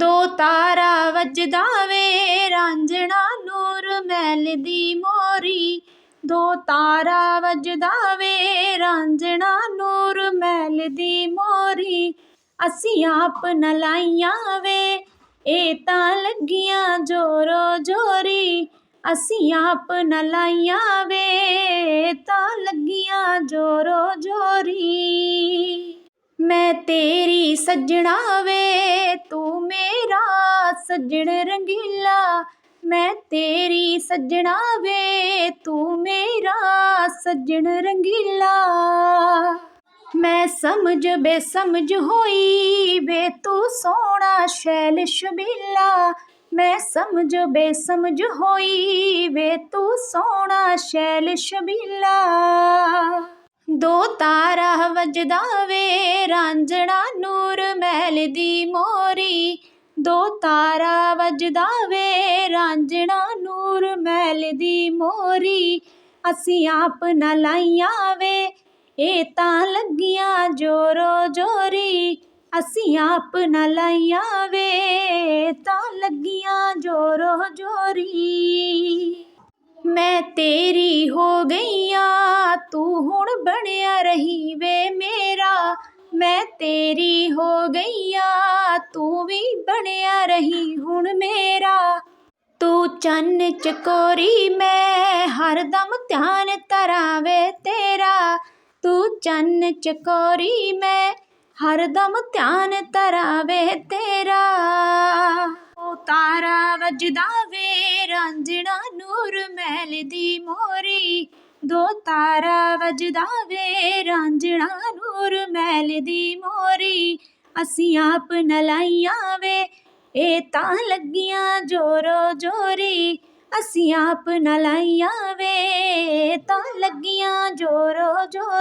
ਦੋ ਤਾਰਾ ਵੱਜਦਾ ਵੇ, ਰਾਂਝਣਾ ਨੂਰ ਮਹਿਲ ਦੀ ਮੋਰੀ। ਦੋ ਤਾਰਾ ਵੱਜਦਾ ਵੇ, ਰਾਂਝਣਾ ਨੂਰ ਮਹਿਲ ਦੀ ਮੋਰੀ। ਅਸੀਂ ਆਪ ਨ ਲਾਈਆਂ ਵੇ, ਇਹ ਤਾਂ ਲੱਗੀਆਂ ਜੋਰੋ ਜੋਰੀ ਅਸੀਂ ਆਪ ਨ ਲਾਈਆਂ ਵੇ ਤਾਂ ਲੱਗੀਆਂ ਜੋਰੋ ਜੋਰੀ ਮੈਂ ਤੇਰੀ ਸੱਜਣਾ ਵੇ, ਤੂੰ ਮੇਰਾ ਸੱਜਣ ਰੰਗੀਲਾ, ਮੈਂ ਤੇਰੀ ਸੱਜਣਾ ਵੇ, ਤੂੰ ਮੇਰਾ ਸੱਜਣ ਰੰਗੀਲਾ। ਮੈਂ ਸਮਝ ਬੇਸਮਝ ਹੋਈ ਵੇ, ਤੂੰ ਸੋਹਣਾ ਸ਼ੈਲ ਸ਼ਬੀਲਾ। ਮੈਂ ਸਮਝ ਬੇਸਮਝ ਹੋਈ ਵੇ, ਤੂੰ ਸੋਹਣਾ ਸ਼ੈਲ ਸ਼ਬੀਲਾ। ਦੋ ਤਾਰਾ ਵੱਜਦਾ ਵੇ, ਰਾਂਝਣਾ ਨੂਰ ਮਹਿਲ ਦੀ ਮੋਰੀ। ਦੋ ਤਾਰਾ ਵੱਜਦਾ ਵੇ, ਰਾਂਝਣਾ ਨੂਰ ਮਹਿਲ ਦੀ ਮੋਰੀ। ਅਸੀਂ ਆਪ ਨਾ ਲਾਈਆਂ ਵੇ, ਇਹ ਤਾਂ ਲੱਗੀਆਂ ਜੋਰੋ ਜੋਰੀ। ਅਸੀਂ ਆਪ ਨਾ ਲਾਈਆਂ ਵੇ, ਇਹ ਤਾਂ ਲੱਗੀਆਂ ਜੋਰੋ ਜੋਰੀ। ਮੈਂ ਤੇਰੀ ਹੋ ਗਈਆਂ ਬਣਿਆ ਰਹੀ ਵੇ ਮੇਰਾ, ਮੈਂ ਤੇਰੀ ਹੋ ਗਈਆਂ, ਤੂੰ ਵੀ ਬਣਿਆ ਰਹੀ ਹੁਣ ਮੇਰਾ। ਤੂੰ ਚੰਨ ਚਕੋਰੀ ਮੈਂ ਹਰਦਮ ਧਿਆਨ ਤਰਾਵੇ ਤੇਰਾ। ਤੂੰ ਚੰਨ ਚਕੋਰੀ ਮੈਂ ਹਰਦਮ ਧਿਆਨ ਤਰਾਵੇ ਤੇਰਾ। ਉਹ ਤਾਰਾ ਵਜਦਾ ਵੇ, ਰਾਂਝਣਾ ਨੂਰ ਮਹਿਲ ਦੀ ਮੋਰੀ ਦੋ ਤਾਰਾ ਵੱਜਦਾ ਵੇ ਰਾਂਝਣਾ ਨੂਰ ਮੈਲ ਦੀ ਮੋਰੀ। ਅਸੀਂ ਆਪ ਨ ਲਾਈਆਂ ਵੇ, ਇਹ ਤਾਂ ਲੱਗੀਆਂ ਜੋਰੋ ਜੋਰੀ। ਅਸੀਂ ਆਪ ਨ ਲਾਈਆਂ ਵੇ ਤਾਂ ਲੱਗੀਆਂ ਜੋਰੋ ਜੋ